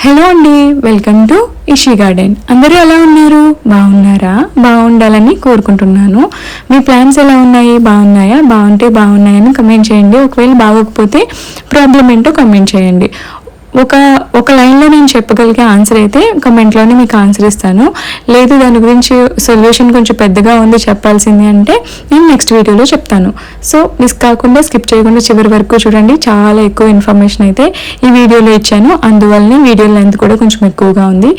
Hello అండి welcome to ఇషి garden. అందరూ ఎలా ఉన్నారు? బాగున్నారా? బాగుండాలని కోరుకుంటున్నాను. మీ ప్లాన్స్ ఎలా ఉన్నాయి? బాగున్నాయా? బాగుంటే బాగున్నాయని కమెంట్ చేయండి. ఒకవేళ బాగోకపోతే ప్రాబ్లం ఏంటో కమెంట్ చేయండి. ఒక ఒక లైన్లో నేను చెప్పగలిగే ఆన్సర్ అయితే కమెంట్లోనే మీకు ఆన్సర్ ఇస్తాను. లేదు దాని గురించి సొల్యూషన్ కొంచెం పెద్దగా ఉంది చెప్పాల్సింది అంటే నేను నెక్స్ట్ వీడియోలో చెప్తాను. సో మిస్ కాకుండా స్కిప్ చేయకుండా చివరి వరకు చూడండి. చాలా ఎక్కువ ఇన్ఫర్మేషన్ అయితే ఈ వీడియోలో ఇచ్చాను. అందువల్లనే వీడియో లెంత్ కూడా కొంచెం ఎక్కువగా ఉంది.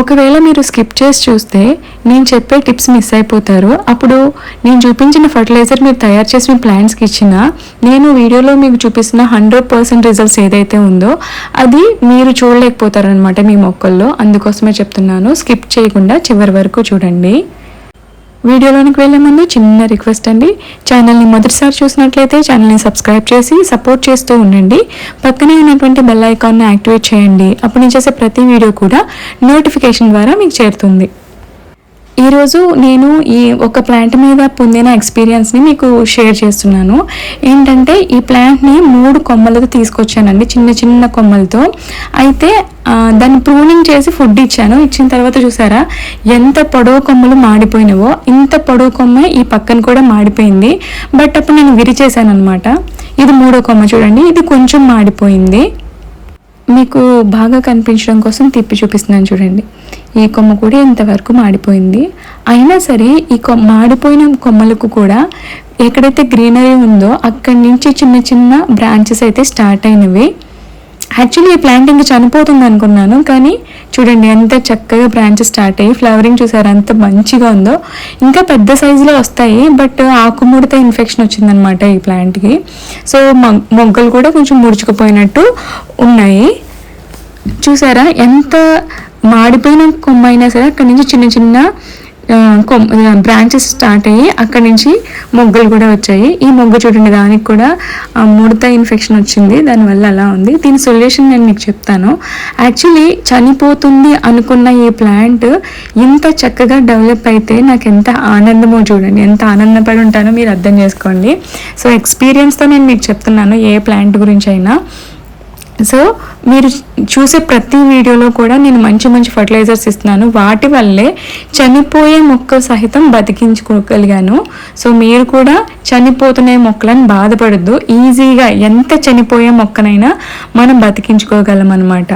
ఒకవేళ మీరు స్కిప్ చేసి చూస్తే నేను చెప్పే టిప్స్ మిస్ అయిపోతారు. అప్పుడు నేను చూపించిన ఫర్టిలైజర్ మీరు తయారు చేసి మీ ప్లాంట్స్కి ఇచ్చిన నేను వీడియోలో మీకు చూపిస్తున్న హండ్రెడ్ పర్సెంట్ రిజల్ట్స్ ఏదైతే ఉందో అది మీరు చూడలేకపోతారనమాట మీ మొక్కల్లో. అందుకోసమే చెప్తున్నాను స్కిప్ చేయకుండా చివరి వరకు చూడండి. వీడియోలోనికి వెళ్ళే ముందు చిన్న రిక్వెస్ట్ అండి. ఛానల్ని మొదటిసారి చూసినట్లయితే ఛానల్ని సబ్స్క్రైబ్ చేసి సపోర్ట్ చేస్తూ ఉండండి. పక్కనే ఉన్నటువంటి బెల్ ఐకాన్ని యాక్టివేట్ చేయండి. అప్పుడు నేను చేసే ప్రతి వీడియో కూడా నోటిఫికేషన్ ద్వారా మీకు చేరుతుంది. ఈరోజు నేను ఈ ఒక ప్లాంట్ మీద పొందిన ఎక్స్పీరియన్స్ని మీకు షేర్ చేస్తున్నాను. ఏంటంటే ఈ ప్లాంట్ని మూడు కొమ్మలతో తీసుకొచ్చానండి చిన్న చిన్న కొమ్మలతో. అయితే దాన్ని ప్రూనింగ్ చేసి ఫుడ్ ఇచ్చాను. ఇచ్చిన తర్వాత చూసారా ఎంత పొడవు కొమ్మలు మాడిపోయినవో ఇంత పొడవు కొమ్మ ఈ పక్కన కూడా మాడిపోయింది. బట్ అప్పుడు నేను విరిచేసాను అనమాట ఇది మూడో కొమ్మ చూడండి ఇది కొంచెం మాడిపోయింది. మీకు బాగా కనిపించడం కోసం తిప్పి చూపిస్తున్నాను చూడండి. ఈ కొమ్మ కూడా ఇంతవరకు మాడిపోయింది. అయినా సరే ఈ కొ మాడిపోయిన కొమ్మలకు కూడా ఎక్కడైతే గ్రీనరీ ఉందో అక్కడి నుంచి చిన్న చిన్న బ్రాంచెస్ అయితే స్టార్ట్ అయినవి. యాక్చువల్లీ ఈ ప్లాంట్ ఇంకా చనిపోతుంది అనుకున్నాను కానీ చూడండి ఎంత చక్కగా బ్రాంచెస్ స్టార్ట్ అయ్యి ఫ్లవరింగ్ చూసారు అంత మంచిగా ఉందో. ఇంకా పెద్ద సైజులో వస్తాయి బట్ ఆకుముడత ఇన్ఫెక్షన్ వచ్చిందనమాట ఈ ప్లాంట్కి సో మొగ్గలు కూడా కొంచెం ముడుచుకుపోయినట్టు ఉన్నాయి. చూసారా ఎంత మాడిపోయిన కొమ్మ అయినా సరే అక్కడి నుంచి చిన్న చిన్న బ్రాంచెస్ స్టార్ట్ అయ్యి అక్కడి నుంచి మొగ్గలు కూడా వచ్చాయి. ఈ మొగ్గ చూడండి దానికి కూడా ముడత ఇన్ఫెక్షన్ వచ్చింది. దానివల్ల అలా ఉంది. దీని సొల్యూషన్ నేను మీకు చెప్తాను. యాక్చువల్లీ చనిపోతుంది అనుకున్న ఈ ప్లాంట్ ఇంత చక్కగా డెవలప్ అయితే నాకు ఎంత ఆనందమో చూడండి. ఎంత ఆనందపడి ఉంటానో మీరు అర్థం చేసుకోండి. సో ఎక్స్పీరియన్స్తో నేను మీకు చెప్తున్నాను ఏ ప్లాంట్ గురించి అయినా. సో మీరు చూసే ప్రతి వీడియోలో కూడా నేను మంచి మంచి ఫర్టిలైజర్స్ ఇస్తున్నాను. వాటి వల్లే చనిపోయే మొక్క సహితం బతికించుకోగలిగాను. సో మీరు కూడా చనిపోతున్న మొక్కలను బాధపడద్దు. ఈజీగా ఎంత చనిపోయే మొక్కనైనా మనం బతికించుకోగలం అనమాట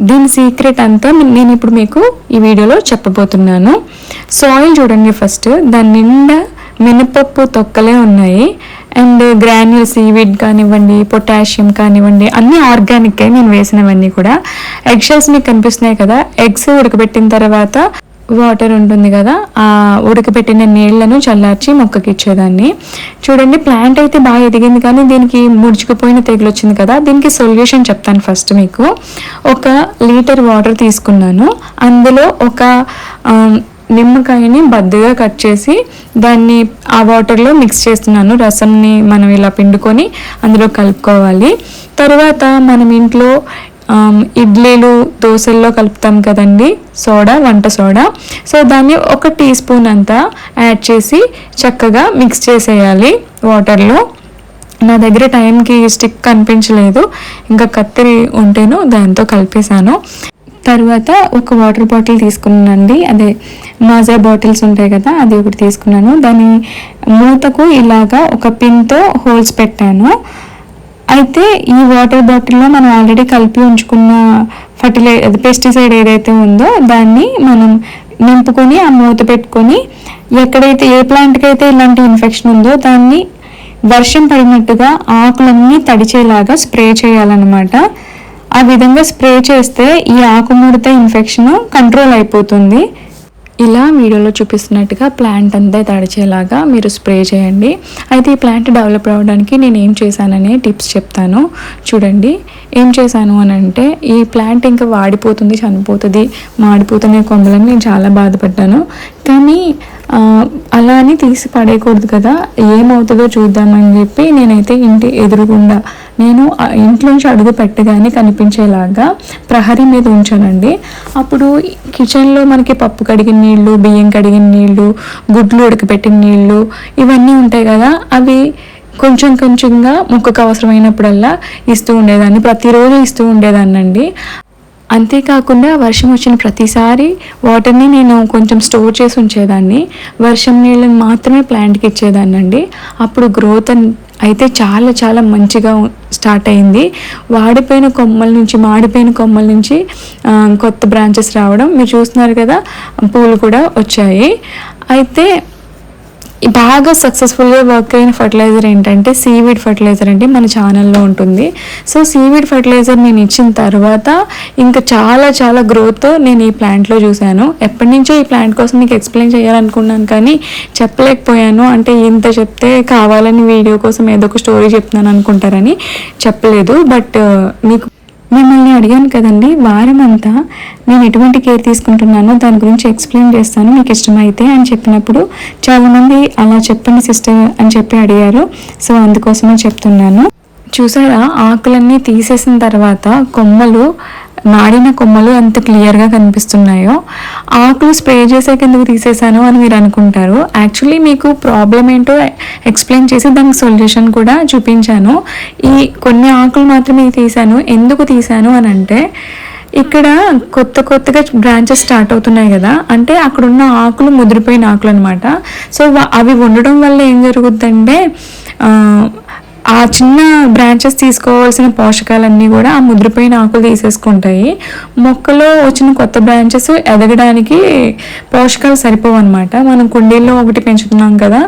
దీని సీక్రెట్ అంతా నేను ఇప్పుడు మీకు ఈ వీడియోలో చెప్పబోతున్నాను. సాయిల్ చూడండి ఫస్ట్. దాని నిండా మినపప్పు తొక్కలే ఉన్నాయి. అండ్ గ్రాన్యూల్ సీవీడ్ కానివ్వండి పొటాషియం కానివ్వండి అన్నీ ఆర్గానిక్ నేను వేసినవన్నీ కూడా. ఎగ్షెల్స్ మీకు కనిపిస్తున్నాయి కదా ఎగ్స్ ఉడకబెట్టిన తర్వాత వాటర్ ఉంటుంది కదా ఆ ఉడకబెట్టిన నీళ్ళను చల్లార్చి మొక్కకి ఇచ్చేదాన్ని. చూడండి ప్లాంట్ అయితే బాగా ఎదిగింది కానీ దీనికి ముడుచుకుపోయిన తెగులు వచ్చింది కదా దీనికి సొల్యూషన్ చెప్తాను ఫస్ట్ మీకు. ఒక లీటర్ వాటర్ తీసుకున్నాను. అందులో ఒక నిమ్మకాయని బద్దగా కట్ చేసి దాన్ని ఆ వాటర్లో మిక్స్ చేస్తున్నాను. రసంని మనం ఇలా పిండుకొని అందులో కలుపుకోవాలి. తర్వాత మనం ఇంట్లో ఇడ్లీలు దోశల్లో కలుపుతాం కదండి సోడా వంట సోడా. సో దాన్ని ఒక టీ స్పూన్ అంతా యాడ్ చేసి చక్కగా మిక్స్ చేసేయాలి వాటర్లో నా దగ్గర టైంకి స్టిక్ కనిపించలేదు. ఇంకా కత్తిరి ఉంటేను దాంతో కలిపేశాను. తర్వాత ఒక వాటర్ బాటిల్ తీసుకున్నానండి. అదే మాజా బాటిల్స్ ఉంటాయి కదా అది ఒకటి తీసుకున్నాను. దాని మూతకు ఇలాగా ఒక పిన్తో హోల్స్ పెట్టాను. అయితే ఈ వాటర్ బాటిల్లో మనం ఆల్రెడీ కలిపి ఉంచుకున్న ఫర్టిలై అది పెస్టిసైడ్ ఏదైతే ఉందో దాన్ని మనం నింపుకొని ఆ మూత పెట్టుకొని ఎక్కడైతే ఏ ప్లాంట్కి అయితే ఇలాంటి ఇన్ఫెక్షన్ ఉందో దాన్ని వర్షం పడినట్టుగా ఆకులన్నీ తడిచేలాగా స్ప్రే చేయాలన్నమాట. ఆ విధంగా స్ప్రే చేస్తే ఈ ఆకుముడత ఇన్ఫెక్షన్ కంట్రోల్ అయిపోతుంది. ఇలా వీడియోలో చూపిస్తున్నట్టుగా ప్లాంట్ అంతా తడిచేలాగా మీరు స్ప్రే చేయండి. అయితే ఈ ప్లాంట్ డెవలప్ అవ్వడానికి నేను ఏం చేశాననే టిప్స్ చెప్తాను. చూడండి ఏం చేశాను అని అంటే ఈ ప్లాంట్ ఇంకా వాడిపోతుంది చనిపోతుంది మాడిపోతున్న కొమ్మలని నేను చాలా బాధపడ్డాను. కానీ అలా అని తీసి పడేయకూడదు కదా. ఏమవుతుందో చూద్దామని చెప్పి నేనైతే ఇంటి ఎదురుగుండా నేను ఇంట్లోంచి అడుగు పెట్టగానే కనిపించేలాగా ప్రహరీ మీద ఉంచానండి. అప్పుడు కిచెన్లో మనకి పప్పు కడిగిన నీళ్ళు బియ్యం కడిగిన నీళ్ళు గుడ్లు ఉడకబెట్టిన నీళ్ళు ఇవన్నీ ఉంటాయి కదా. అవి కొంచెం కొంచెంగా మొక్కకు అవసరమైనప్పుడల్లా ఇస్తూ ఉండేదాన్ని ప్రతిరోజు ఇస్తూ ఉండేదాన్నండి. అంతేకాకుండా వర్షం వచ్చిన ప్రతిసారి వాటర్ని నేను కొంచెం స్టోర్ చేసి ఉంచేదాన్ని. వర్షం నీళ్ళని మాత్రమే ప్లాంట్కి ఇచ్చేదాన్ని అండి. అప్పుడు గ్రోత్ అయితే చాలా చాలా మంచిగా స్టార్ట్ అయింది. వాడిపోయిన కొమ్మల నుంచి మాడిపోయిన కొమ్మల నుంచి కొత్త బ్రాంచెస్ రావడం మీరు చూస్తున్నారు కదా పూలు కూడా వచ్చాయి. అయితే బాగా సక్సెస్ఫుల్గా వర్క్ అయిన ఫర్టిలైజర్ ఏంటంటే సీవీడ్ ఫర్టిలైజర్ అంటే మన ఛానల్లో ఉంటుంది. సో సీవీడ్ ఫర్టిలైజర్ నేను ఇచ్చిన తర్వాత ఇంకా చాలా చాలా గ్రోత్ నేను ఈ ప్లాంట్లో చూశాను. ఎప్పటి నుంచో ఈ ప్లాంట్ కోసం మీకు ఎక్స్ప్లెయిన్ చేయాలనుకున్నాను కానీ చెప్పలేకపోయాను. అంటే ఇంత చెప్తే కావాలని వీడియో కోసం ఏదో ఒక స్టోరీ చెప్తున్నాను అనుకుంటారని చెప్పలేదు. బట్ uh, మీకు మిమ్మల్ని అడిగాను కదండి. వారం అంతా నేను ఎటువంటి కేర్ తీసుకుంటున్నానో దాని గురించి ఎక్స్ప్లెయిన్ చేస్తాను. మీకు ఇష్టమైతే అని చెప్పినప్పుడు చాలామంది అలా చెప్పండి సిస్టర్ అని చెప్పి అడిగారు. సో అందుకోసమే చెప్తున్నాను. చూసారా? ఆకులన్నీ తీసేసిన తర్వాత కొమ్మలు నాడిన కొమ్మలు ఎంత క్లియర్గా కనిపిస్తున్నాయో ఆకులు స్ప్రే చేసే కిందకు తీసేసాను అని మీరు అనుకుంటారు. యాక్చువల్లీ మీకు ప్రాబ్లం ఏంటో ఎక్స్ప్లెయిన్ చేసి దానికి సొల్యూషన్ కూడా చూపించాను. ఈ కొన్ని ఆకులు మాత్రమే తీశాను. ఎందుకు తీశాను అని అంటే ఇక్కడ కొత్త కొత్తగా బ్రాంచెస్ స్టార్ట్ అవుతున్నాయి కదా అంటే అక్కడ ఉన్న ఆకులు ముదిరిపోయిన ఆకులు అనమాట సో అవి ఉండడం వల్ల ఏం జరుగుద్దంటే ఆ, చిన్న బ్రాంచెస్ తీసుకోవాల్సిన పోషకాలన్నీ కూడా ఆ ముద్రపోయిన ఆకులు తీసేసుకుంటాయి. మొక్కలో వచ్చిన కొత్త బ్రాంచెస్ ఎదగడానికి పోషకాలు సరిపోవు అనమాట మనం కుండీల్లో ఒకటి పెంచుతున్నాం కదా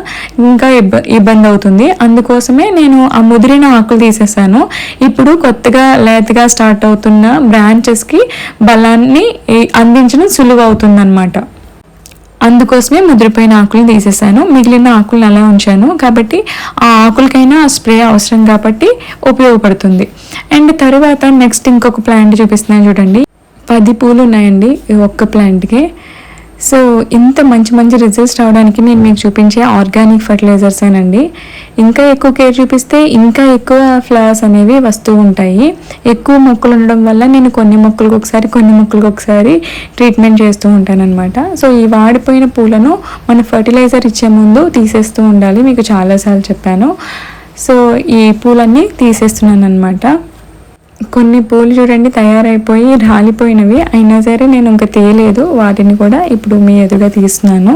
ఇంకా ఇబ్బ ఇబ్బంది అవుతుంది అందుకోసమే నేను ఆ ముదిరిన ఆకులు తీసేసాను. ఇప్పుడు కొత్తగా లేతగా స్టార్ట్ అవుతున్న బ్రాంచెస్కి బలాన్ని అందించడం సులువు అవుతుంది అందుకోసమే ముద్రపోయిన ఆకులు తీసేసాను మిగిలిన ఆకులను అలా ఉంచాను. కాబట్టి ఆ ఆకులకైనా స్ప్రే అవసరం కాబట్టి ఉపయోగపడుతుంది. అండ్ తర్వాత నెక్స్ట్ ఇంకొక ప్లాంట్ చూపిస్తున్నాను చూడండి. పది పూలు ఉన్నాయండి ఈ ఒక్క ప్లాంట్కే. సో ఇంత మంచి మంచి రిజల్ట్స్ రావడానికి నేను మీకు చూపించే ఆర్గానిక్ ఫర్టిలైజర్స్ ఏనండి. ఇంకా ఎక్కువ కేర్ చూపిస్తే ఇంకా ఎక్కువ ఫ్లవర్స్ అనేవి వస్తూ ఉంటాయి. ఎక్కువ మొక్కలు ఉండడం వల్ల నేను కొన్ని మొక్కలకు ఒకసారి కొన్ని మొక్కలకు ఒకసారి ట్రీట్మెంట్ చేస్తూ ఉంటాను అనమాట సో ఈ వాడిపోయిన పూలను మన ఫర్టిలైజర్ ఇచ్చే ముందు తీసేస్తూ ఉండాలి. మీకు చాలాసార్లు చెప్పాను. సో ఈ పూలన్నీ తీసేస్తున్నాను అనమాట కొన్ని పూలు చూడండి తయారైపోయి రాలిపోయినవి. అయినా సరే నేను ఇంకా తీయలేదు వాటిని కూడా ఇప్పుడు మీ ఎదురుగా తీస్తున్నాను.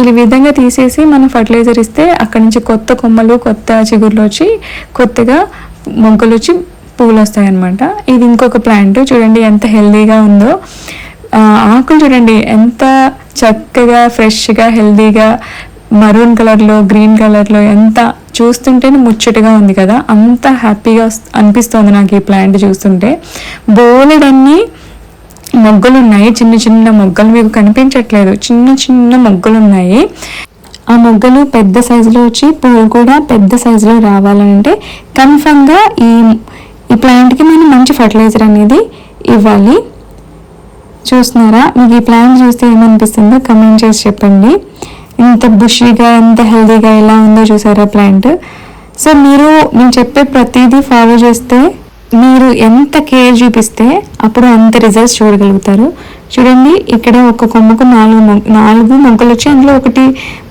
ఈ విధంగా తీసేసి మనం ఫర్టిలైజర్ ఇస్తే అక్కడి నుంచి కొత్త కొమ్మలు కొత్త చిగుర్లు వచ్చి కొత్తగా మొగ్గలు వచ్చి పువ్వులు వస్తాయన్నమాట. ఇది ఇంకొక ప్లాంట్ చూడండి ఎంత హెల్దీగా ఉందో. ఆకులు చూడండి ఎంత చక్కగా ఫ్రెష్గా హెల్దీగా మరూన్ కలర్లో గ్రీన్ కలర్లో ఎంత చూస్తుంటేనే ముచ్చటగా ఉంది కదా. అంత హ్యాపీగా అనిపిస్తుంది అనిపిస్తోంది నాకు ఈ ప్లాంట్ చూస్తుంటే. బోలెడన్ని మొగ్గలు ఉన్నాయి చిన్న చిన్న మొగ్గలు మీకు కనిపించట్లేదు. చిన్న చిన్న మొగ్గలు ఉన్నాయి ఆ మొగ్గలు పెద్ద సైజులో వచ్చి పువ్వు కూడా పెద్ద సైజులో రావాలంటే కన్ఫర్మ్గా ఈ ఈ ప్లాంట్కి మనం మంచి ఫర్టిలైజర్ అనేది ఇవ్వాలి. చూస్తున్నారా? మీకు ఈ ప్లాంట్ చూస్తే ఏమనిపిస్తుందో కమెంట్ చేసి చెప్పండి. ఇంత బుషీగా ఎంత హెల్దీగా ఎలా ఉందో చూసారా ప్లాంట్? సో మీరు నేను చెప్పే ప్రతిదీ ఫాలో చేస్తే మీరు ఎంత కేర్ చూపిస్తే అప్పుడు అంత రిజల్ట్స్ చూడగలుగుతారు. చూడండి ఇక్కడ ఒక కొమ్మకు నాలుగు నాలుగు మొగ్గలు వచ్చి అందులో ఒకటి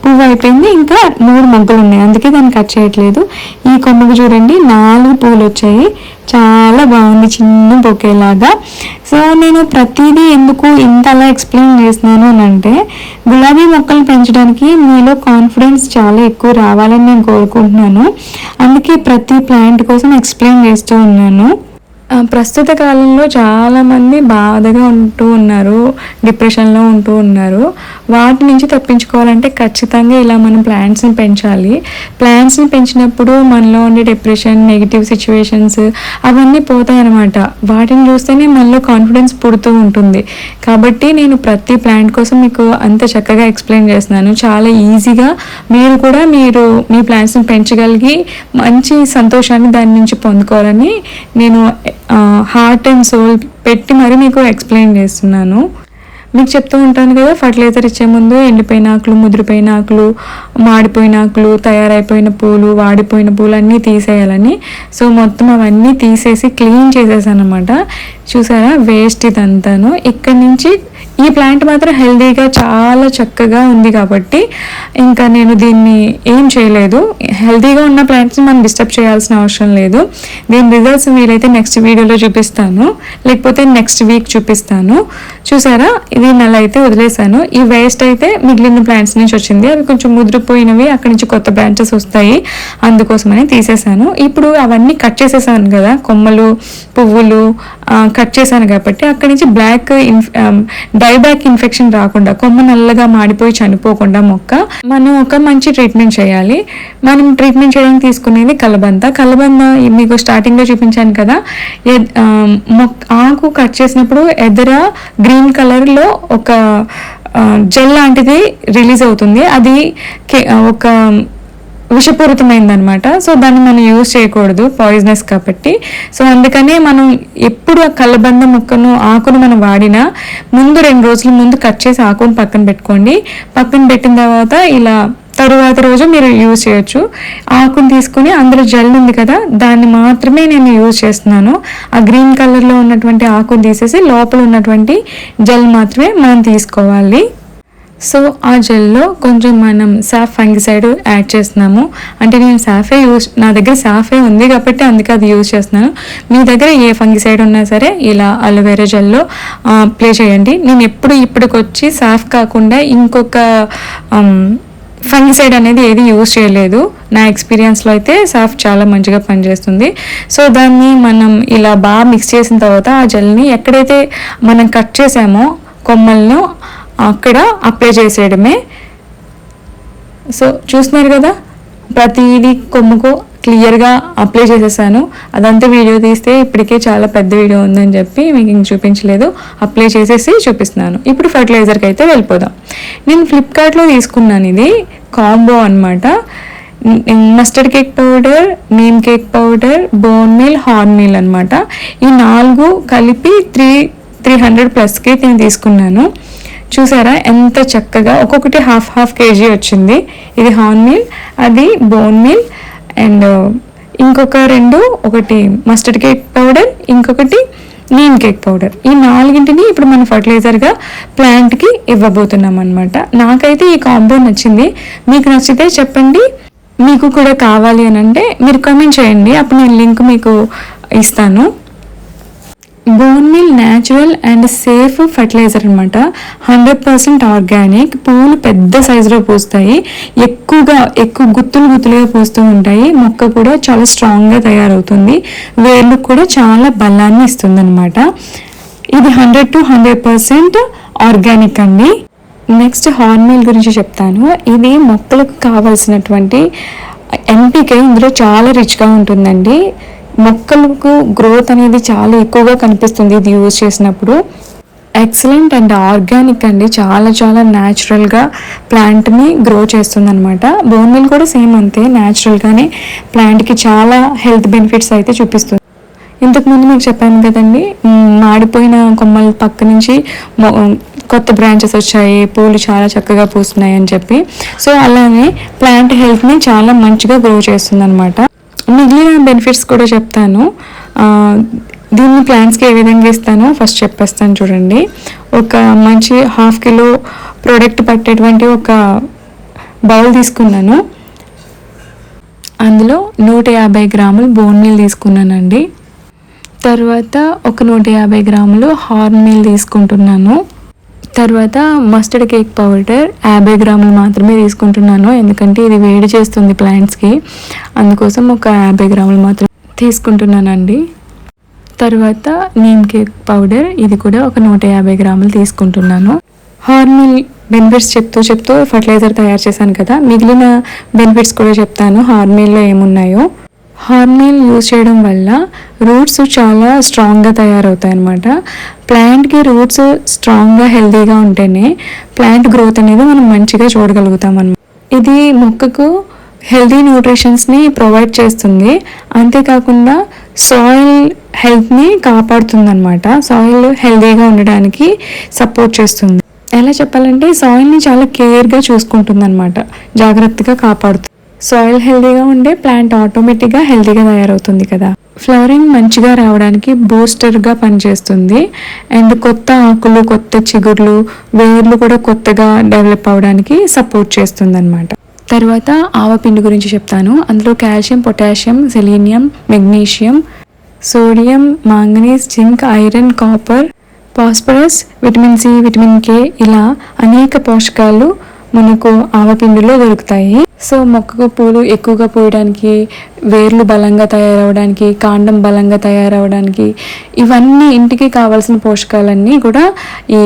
పువ్వు అయిపోయింది ఇంకా మూడు మొగ్గలు ఉన్నాయి. అందుకే దాన్ని కట్ చేయట్లేదు. ఈ కొమ్మకు చూడండి నాలుగు పువ్వులు వచ్చాయి. చాలా బాగుంది చిన్న బొకేలాగా. సో నేను ప్రతిదీ ఎందుకు ఇంత అలా ఎక్స్ప్లెయిన్ చేస్తున్నాను అని అంటే గులాబీ మొక్కలు పెంచడానికి మీలో కాన్ఫిడెన్స్ చాలా ఎక్కువ రావాలని నేను కోరుకుంటున్నాను. అందుకే ప్రతి ప్లాంట్ కోసం ఎక్స్ప్లెయిన్ చేస్తూ ఉన్నాను. ప్రస్తుత కాలంలో చాలామంది బాధగా ఉంటూ ఉన్నారు డిప్రెషన్లో ఉంటూ ఉన్నారు. వాటి నుంచి తప్పించుకోవాలంటే ఖచ్చితంగా ఇలా మనం ప్లాంట్స్ని పెంచాలి. ప్లాంట్స్ని పెంచినప్పుడు మనలో ఉండే డిప్రెషన్ నెగిటివ్ సిచ్యువేషన్స్ అవన్నీ పోతాయి అన్నమాట వాటిని చూస్తేనే మనలో కాన్ఫిడెన్స్ పుడుతూ ఉంటుంది. కాబట్టి నేను ప్రతి ప్లాంట్ కోసం మీకు అంత చక్కగా ఎక్స్ప్లెయిన్ చేస్తున్నాను. చాలా ఈజీగా మీరు కూడా మీరు మీ ప్లాంట్స్ని పెంచగలిగి మంచి సంతోషాన్ని దాని నుంచి పొందుకోవాలని నేను హార్ట్ అండ్ సోల్ పెట్టి మరి మీకు ఎక్స్ప్లెయిన్ చేస్తున్నాను. మీకు చెప్తూ ఉంటాను కదా ఫర్టిలైజర్ ఇచ్చే ముందు ఎండిపోయిన ఆకులు ముదిరిపోయిన ఆకులు మాడిపోయిన ఆకులు తయారైపోయిన పూలు వాడిపోయిన పూలు అన్నీ తీసేయాలని. సో మొత్తం అవన్నీ తీసేసి క్లీన్ చేసేసాను అనమాట చూసారా? వేస్ట్ ఇదంతాను. ఇక్కడి నుంచి ఈ ప్లాంట్ మాత్రం హెల్దీగా చాలా చక్కగా ఉంది కాబట్టి ఇంకా నేను దీన్ని ఏం చేయలేదు. హెల్దీగా ఉన్న ప్లాంట్స్ని మనం డిస్టర్బ్ చేయాల్సిన అవసరం లేదు. దీని రిజల్ట్స్ వీలైతే నెక్స్ట్ వీడియోలో చూపిస్తాను. లేకపోతే నెక్స్ట్ వీక్ చూపిస్తాను. చూసారా? ఇది నెల అయితే వదిలేశాను. ఈ వేస్ట్ అయితే మిగిలిన ప్లాంట్స్ నుంచి వచ్చింది. అవి కొంచెం ముదిరిపోయినవి. అక్కడి నుంచి కొత్త బ్రాంచెస్ వస్తాయి. అందుకోసమని తీసేశాను. ఇప్పుడు అవన్నీ కట్ చేసేసాను కదా. కొమ్మలు పువ్వులు కట్ చేశాను కాబట్టి అక్కడి నుంచి బ్లాక్ డైబ్యాక్ ఇన్ఫెక్షన్ రాకుండా కొమ్మ నల్లగా మాడిపోయి చనిపోకుండా మొక్క మనం ఒక మంచి ట్రీట్మెంట్ చేయాలి. మనం ట్రీట్మెంట్ చేయడానికి తీసుకునేది కలబంద. కలబంద మీకు స్టార్టింగ్లో చూపించాను కదా. ఎద్- మొక్ ఆకు కట్ చేసినప్పుడు ఎదుర గ్రీన్ కలర్లో ఒక జెల్ లాంటిది రిలీజ్ అవుతుంది. అది ఒక విషపూరితమైందనమాట. సో దాన్ని మనం యూజ్ చేయకూడదు పాయిజనస్ కాబట్టి. సో అందుకనే మనం ఎప్పుడు ఆ కలబంద ముక్కను ఆకును మనం వాడినా ముందు రెండు రోజుల ముందు కట్ చేసి ఆకును పక్కన పెట్టుకోండి. పక్కన పెట్టిన తర్వాత ఇలా తరువాత రోజు మీరు యూజ్ చేయొచ్చు. ఆకును తీసుకుని అందులో జెల్ ఉంది కదా దాన్ని మాత్రమే నేను యూజ్ చేస్తున్నాను. ఆ గ్రీన్ కలర్లో ఉన్నటువంటి ఆకును తీసేసి లోపల ఉన్నటువంటి జెల్ మాత్రమే మనం తీసుకోవాలి. సో ఆ జెల్లో కొంచెం మనం సాఫ్ ఫంగిసైడ్ యాడ్ చేస్తున్నాము. అంటే నేను సాఫే యూస్ నా దగ్గర సాఫే ఉంది కాబట్టి అందుకే అది యూజ్ చేస్తున్నాను. మీ దగ్గర ఏ ఫంగిసైడ్ ఉన్నా సరే ఇలా అలోవెరా జెల్లో ప్లే చేయండి. నేను ఎప్పుడు ఇప్పటికొచ్చి సాఫ్ కాకుండా ఇంకొక ఫంగిసైడ్ అనేది ఏది యూజ్ చేయలేదు. నా ఎక్స్పీరియన్స్లో అయితే సాఫ్ చాలా మంచిగా పనిచేస్తుంది. సో దాన్ని మనం ఇలా బాగా మిక్స్ చేసిన తర్వాత ఆ జెల్ని ఎక్కడైతే మనం కట్ చేసామో కొమ్మలను అక్కడ అప్లై చేసేయడమే. సో చూస్తున్నారు కదా ప్రతిదీ కొమ్ముకు క్లియర్గా అప్లై చేసేసాను. అదంతా వీడియో తీస్తే ఇప్పటికే చాలా పెద్ద వీడియో ఉందని చెప్పి మీకు ఇంక చూపించలేదు. అప్లై చేసేసి చూపిస్తున్నాను. ఇప్పుడు ఫర్టిలైజర్కి అయితే వెళ్ళిపోదాం. నేను ఫ్లిప్కార్ట్లో తీసుకున్నాను ఇది. కాంబో అనమాట mustard cake powder neem cake powder bone meal horn meal అనమాట ఈ నాలుగు కలిపి త్రీ త్రీ హండ్రెడ్ ప్లస్కి నేను తీసుకున్నాను. చూసారా? ఎంత చక్కగా ఒక్కొక్కటి హాఫ్ హాఫ్ కేజీ వచ్చింది. ఇది హార్న్ మీల్ అది బోన్ మీల్ అండ్ uh, ఇంకొక రెండు ఒకటి మస్టర్డ్ కేక్ పౌడర్ ఇంకొకటి నీమ్ కేక్ పౌడర్ ఈ నాలుగింటిని ఇప్పుడు మనం ఫర్టిలైజర్గా ప్లాంట్కి ఇవ్వబోతున్నాం అనమాట నాకైతే ఈ కాంబో నచ్చింది. మీకు నచ్చితే చెప్పండి. మీకు కూడా కావాలి అని అంటే మీరు కమెంట్ చేయండి. అప్పుడు నేను లింక్ మీకు ఇస్తాను. Bone meal natural and safe fertiliser అనమాట హండ్రెడ్ పర్సెంట్ ఆర్గానిక్. పువ్వులు పెద్ద సైజులో పూస్తాయి. ఎక్కువగా ఎక్కువ గుత్తులు గుత్తులుగా పూస్తూ ఉంటాయి. మొక్క కూడా చాలా స్ట్రాంగ్గా తయారవుతుంది. వేర్లు కూడా చాలా బలాన్ని ఇస్తుంది అనమాట ఇది hundred to hundred percent organic అండి. నెక్స్ట్ హార్న్మీల్ గురించి చెప్తాను. ఇది మొక్కలకు కావాల్సినటువంటి ఎంపిక ఇందులో చాలా రిచ్గా ఉంటుందండి. మొక్కలకు గ్రోత్ అనేది చాలా ఎక్కువగా కనిపిస్తుంది ఇది యూజ్ చేసినప్పుడు. ఎక్సలెంట్ అండ్ ఆర్గానిక్ అండి. చాలా చాలా న్యాచురల్గా ప్లాంట్ని గ్రో చేస్తుంది అనమాట బోన్ మిల్ కూడా సేమ్ అంతే న్యాచురల్గానే ప్లాంట్కి చాలా హెల్త్ బెనిఫిట్స్ అయితే చూపిస్తుంది. ఇంతకుముందు మీకు చెప్పాను కదండి మాడిపోయిన కొమ్మల పక్క నుంచి కొత్త బ్రాంచెస్ వచ్చాయి పూలు చాలా చక్కగా పూస్తున్నాయి అని చెప్పి. సో అలానే ప్లాంట్ హెల్త్ని చాలా మంచిగా గ్రో చేస్తుంది అనమాట మిగిలిన బెనిఫిట్స్ కూడా చెప్తాను. దీన్ని ప్లాంట్స్కి ఏ విధంగా ఇస్తానో ఫస్ట్ చెప్పేస్తాను చూడండి. ఒక మంచి హాఫ్ కిలో ప్రోడక్ట్ పట్టేటువంటి ఒక బౌల్ తీసుకున్నాను. అందులో నూట యాభై గ్రాములు బోన్ మీల్ తీసుకున్నానండి. తర్వాత ఒక నూట యాభై గ్రాములు హార్న్ మీల్ తీసుకుంటున్నాను. తర్వాత మస్టర్డ్ కేక్ పౌడర్ యాభై గ్రాములు మాత్రమే తీసుకుంటున్నాను. ఎందుకంటే ఇది వేడి చేస్తుంది ప్లాంట్స్కి అందుకోసం ఒక యాభై గ్రాములు మాత్రం తీసుకుంటున్నానండి. తర్వాత నీమ్ కేక్ పౌడర్ ఇది కూడా ఒక నూట యాభై గ్రాములు తీసుకుంటున్నాను. హార్మిల్ బెనిఫిట్స్ చెప్తూ చెప్తూ ఫర్టిలైజర్ తయారు చేశాను కదా. మిగిలిన బెనిఫిట్స్ కూడా చెప్తాను. హార్మిల్లో ఏమున్నాయో. హార్మోన్ యూజ్ చేయడం వల్ల రూట్స్ చాలా స్ట్రాంగ్గా తయారవుతాయి అనమాట ప్లాంట్కి రూట్స్ స్ట్రాంగ్గా హెల్తీగా ఉంటేనే ప్లాంట్ గ్రోత్ అనేది మనం మంచిగా చూడగలుగుతాం అనమాట ఇది మొక్కకు హెల్తీ న్యూట్రిషన్స్ని ప్రొవైడ్ చేస్తుంది. అంతేకాకుండా సాయిల్ హెల్త్ని కాపాడుతుంది అనమాట సాయిల్ హెల్తీగా ఉండడానికి సపోర్ట్ చేస్తుంది. ఎలా చెప్పాలంటే సాయిల్ని చాలా కేర్గా చూసుకుంటుంది అనమాట జాగ్రత్తగా కాపాడుతుంది సాయిల్ హెల్దీగా ఉండే ప్లాంట్ ఆటోమేటిక్గా హెల్దీగా తయారవుతుంది కదా. ఫ్లవరింగ్ మంచిగా రావడానికి బూస్టర్గా పనిచేస్తుంది. అండ్ కొత్త ఆకులు కొత్త చిగుర్లు వేర్లు కూడా కొత్తగా డెవలప్ అవడానికి సపోర్ట్ చేస్తుంది అనమాట తర్వాత ఆవపిండి గురించి చెప్తాను. అందులో calcium potassium selenium magnesium sodium manganese zinc iron copper phosphorus vitamin C vitamin K ఇలా అనేక పోషకాలు మనకు ఆవపిండిలో దొరుకుతాయి. సో మొక్కకు పూలు ఎక్కువగా పూయడానికి వేర్లు బలంగా తయారవడానికి కాండం బలంగా తయారవడానికి ఇవన్నీ ఇంటికి కావాల్సిన పోషకాలన్నీ కూడా ఈ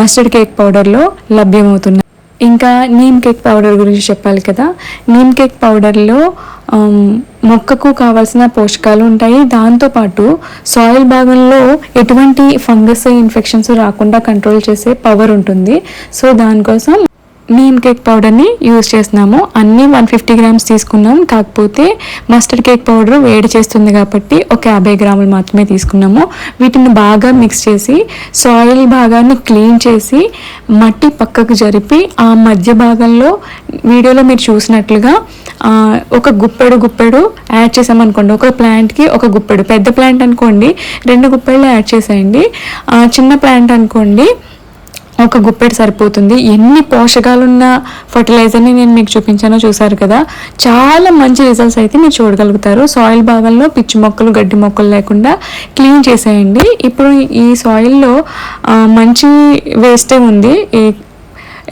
మస్టర్డ్ కేక్ పౌడర్లో లభ్యమవుతున్నాయి. ఇంకా నీమ్ కేక్ పౌడర్ గురించి చెప్పాలి కదా. నీమ్ కేక్ పౌడర్లో మొక్కకు కావాల్సిన పోషకాలు ఉంటాయి. దాంతోపాటు సాయిల్ భాగంలో ఎటువంటి ఫంగస్ ఇన్ఫెక్షన్స్ రాకుండా కంట్రోల్ చేసే పవర్ ఉంటుంది. సో దానికోసం నీమ్ కేక్ పౌడర్ని యూజ్ చేస్తున్నాము. అన్నీ వన్ ఫిఫ్టీ గ్రామ్స్ తీసుకున్నాం. కాకపోతే మస్టర్డ్ కేక్ పౌడర్ వేడి చేస్తుంది కాబట్టి ఒక యాభై గ్రాములు మాత్రమే తీసుకున్నాము. వీటిని బాగా మిక్స్ చేసి సాయిల్ భాగాన్ని క్లీన్ చేసి మట్టి పక్కకు జరిపి ఆ మధ్య భాగంలో వీడియోలో మీరు చూసినట్లుగా ఒక గుప్పెడు గుప్పెడు యాడ్ చేసామనుకోండి. ఒక ప్లాంట్కి ఒక గుప్పెడు. పెద్ద ప్లాంట్ అనుకోండి. రెండు గుప్పెళ్ళు యాడ్ చేసేయండి. చిన్న ప్లాంట్ అనుకోండి. ఒక గుప్పెడు సరిపోతుంది. ఎన్ని పోషకాలున్న ఫర్టిలైజర్ని నేను మీకు చూపించానో చూసారు కదా. చాలా మంచి రిజల్ట్స్ అయితే మీరు చూడగలుగుతారు. సాయిల్ భాగంలో పిచ్చి మొక్కలు గడ్డి మొక్కలు లేకుండా క్లీన్ చేసేయండి. ఇప్పుడు ఈ సాయిల్లో మంచి వేస్టే ఉంది. ఈ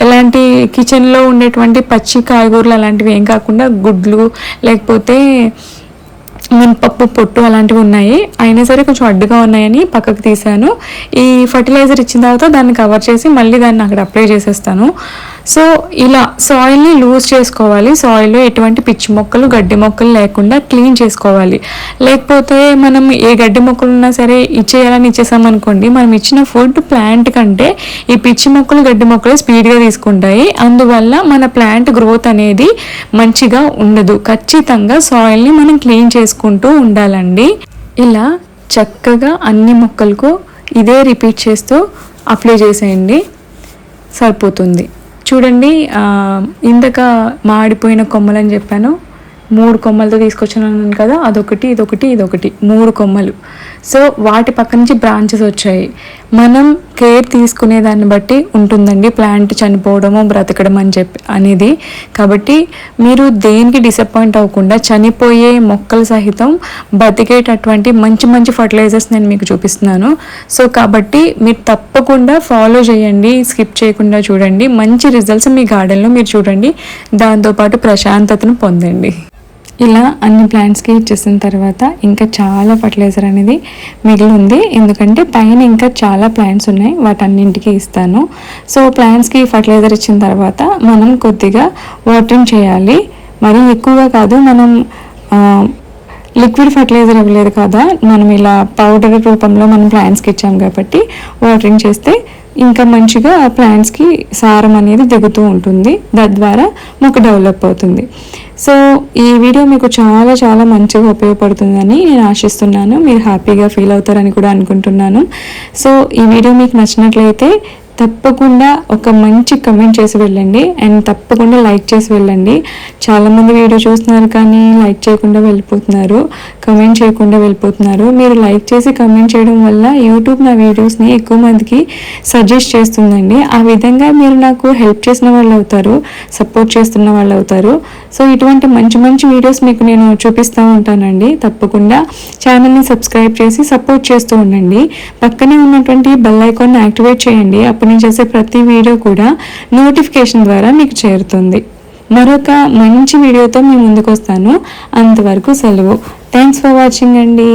ఎలాంటి కిచెన్లో ఉండేటువంటి పచ్చి కాయగూరలు అలాంటివి ఏం కాకుండా గుడ్లు లేకపోతే మినపప్పు పొట్టు అలాంటివి ఉన్నాయి. అయినా సరే కొంచెం అడ్డుగా ఉన్నాయని పక్కకు తీసాను ఈ ఫర్టిలైజర్ ఇచ్చిన తర్వాత దాన్ని కవర్ చేసి మళ్ళీ దాన్ని అక్కడ అప్లై చేసేస్తాను. సో ఇలా సాయిల్ని లూజ్ చేసుకోవాలి. సాయిల్లో ఎటువంటి పిచ్చి మొక్కలు గడ్డి మొక్కలు లేకుండా క్లీన్ చేసుకోవాలి. లేకపోతే మనం ఏ గడ్డి మొక్కలు ఉన్నా సరే ఇచ్చేయాలని ఇచ్చేసామనుకోండి మనం ఇచ్చిన ఫుడ్ ప్లాంట్ కంటే ఈ పిచ్చి మొక్కలు గడ్డి మొక్కలు స్పీడ్గా తీసుకుంటాయి. అందువల్ల మన ప్లాంట్ గ్రోత్ అనేది మంచిగా ఉండదు. ఖచ్చితంగా సాయిల్ని మనం క్లీన్ చేసుకుంటూ ఉండాలండి. ఇలా చక్కగా అన్ని మొక్కలకు ఇదే రిపీట్ చేస్తూ అప్లై చేసేయండి. సరిపోతుంది. చూడండి ఇందాక మాడిపోయిన కొమ్మలని చెప్పాను. మూడు కొమ్మలతో తీసుకొచ్చాను కదా అదొకటి ఇదొకటి ఇదొకటి మూడు కొమ్మలు. సో వాటి పక్క నుంచి బ్రాంచెస్ వచ్చాయి. మనం కేర్ తీసుకునే దాన్ని బట్టి ఉంటుందండి. ప్లాంట్ చనిపోవడము బ్రతకడం అని చెప్పి అనేది. కాబట్టి మీరు దేనికి డిసప్పాయింట్ అవ్వకుండా చనిపోయే మొక్కలు సహితం బతికేటటువంటి మంచి మంచి ఫర్టిలైజర్స్ నేను మీకు చూపిస్తున్నాను. సో కాబట్టి మీరు తప్పకుండా ఫాలో చేయండి స్కిప్ చేయకుండా చూడండి. మంచి రిజల్ట్స్ మీ గార్డెన్లో మీరు చూడండి. దాంతోపాటు ప్రశాంతతను పొందండి. ఇలా అన్ని ప్లాంట్స్కి ఇచ్చేసిన తర్వాత ఇంకా చాలా ఫర్టిలైజర్ అనేది మిగిలి ఉంది ఎందుకంటే పైన ఇంకా చాలా ప్లాంట్స్ ఉన్నాయి వాటన్నింటికి ఇస్తాను. సో ప్లాంట్స్కి ఫర్టిలైజర్ ఇచ్చిన తర్వాత మనం కొద్దిగా వాటరింగ్ చేయాలి. మరీ ఎక్కువగా కాదు మనం లిక్విడ్ ఫర్టిలైజర్ ఇవ్వలేదు కదా మనం ఇలా పౌడర్ రూపంలో మనం ప్లాంట్స్కి ఇచ్చాం కాబట్టి వాటరింగ్ చేస్తే ఇంకా మంచిగా ఆ ప్లాంట్స్కి సారం అనేది దిగుతూ ఉంటుంది. తద్వారా మొక్క డెవలప్ అవుతుంది. సో ఈ వీడియో మీకు చాలా చాలా మంచిగా ఉపయోగపడుతుందని నేను ఆశిస్తున్నాను. మీరు హ్యాపీగా ఫీల్ అవుతారని కూడా అనుకుంటున్నాను. సో ఈ వీడియో మీకు నచ్చినట్లయితే తప్పకుండా ఒక మంచి కమెంట్ చేసి వెళ్ళండి. అండ్ తప్పకుండా లైక్ చేసి వెళ్ళండి. చాలామంది వీడియో చూస్తున్నారు కానీ లైక్ చేయకుండా వెళ్ళిపోతున్నారు. కమెంట్ చేయకుండా వెళ్ళిపోతున్నారు. మీరు లైక్ చేసి కమెంట్ చేయడం వల్ల యూట్యూబ్ నా వీడియోస్ని ఎక్కువ మందికి సజెస్ట్ చేస్తుందండి. ఆ విధంగా మీరు నాకు హెల్ప్ చేసిన వాళ్ళు అవుతారు సపోర్ట్ చేస్తున్న వాళ్ళు అవుతారు. సో ఇటువంటి మంచి మంచి వీడియోస్ మీకు నేను చూపిస్తూ ఉంటానండి. తప్పకుండా ఛానల్ని సబ్స్క్రైబ్ చేసి సపోర్ట్ చేస్తూ ఉండండి. పక్కనే ఉన్నటువంటి బెల్ ఐకాన్ని యాక్టివేట్ చేయండి. అప్పుడు నేను చేసే ప్రతి వీడియో కూడా నోటిఫికేషన్ ద్వారా మీకు చేరుతుంది. మరొక మంచి వీడియోతో మీ ముందుకు వస్తాను అంతవరకు సెలవు. థ్యాంక్స్ ఫర్ వాచింగ్ అండి.